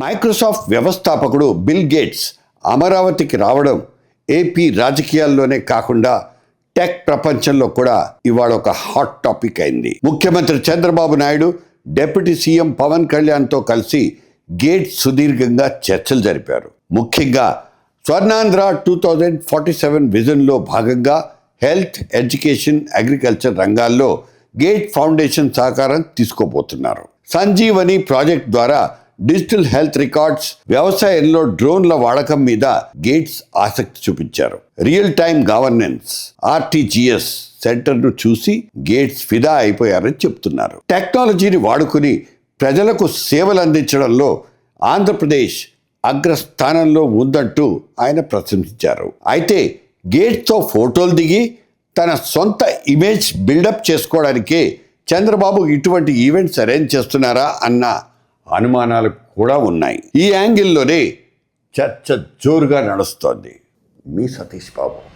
Microsoft వ్యవస్థాపకుడు bill gates అమరావతికి రావడం ఏపీ రాజకీయాల్లోనే కాకుండా టెక్ ప్రపంచంలో కూడా ఇవాళ ఒక హాట్ టాపిక్ అయింది. ముఖ్యమంత్రి చంద్రబాబు నాయుడు డిప్యూటీ సీఎం పవన్ కళ్యాణ్తో కలిసి గేట్స్ సుదీర్ఘంగా చర్చలు జరిపారు. ముఖ్యంగా Swarnandhra two thousand forty seven విజన్లో భాగంగా హెల్త్ ఎడ్యుకేషన్ అగ్రికల్చర్ రంగాల్లో గేట్ ఫౌండేషన్ సహకారం తీసుకోబోతున్నారు. సంజీవని ప్రాజెక్ట్ ద్వారా డిజిటల్ హెల్త్ రికార్డ్స్ వ్యవసాయంలో డ్రోన్ల వాడకం మీద గేట్స్ ఆసక్తి చూపించారు. రియల్ టైమ్ గవర్నెన్స్ ఆర్టీజీఎస్ సెంటర్ను చూసి గేట్స్ ఫిదా అయిపోయారని చెప్తున్నారు. టెక్నాలజీని వాడుకుని ప్రజలకు సేవలు అందించడంలో ఆంధ్రప్రదేశ్ అగ్రస్థానంలో ఉందంటూ ఆయన ప్రశంసించారు. అయితే గేట్స్తో ఫోటోలు దిగి తన సొంత ఇమేజ్ బిల్డప్ చేసుకోవడానికే చంద్రబాబు ఇటువంటి ఈవెంట్స్ అరేంజ్ చేస్తున్నారా అన్న అనుమానాలు కూడా ఉన్నాయి. ఈ యాంగిల్లోనే చర్చ జోరుగా నడుస్తోంది. మీ సతీష్ బాబు.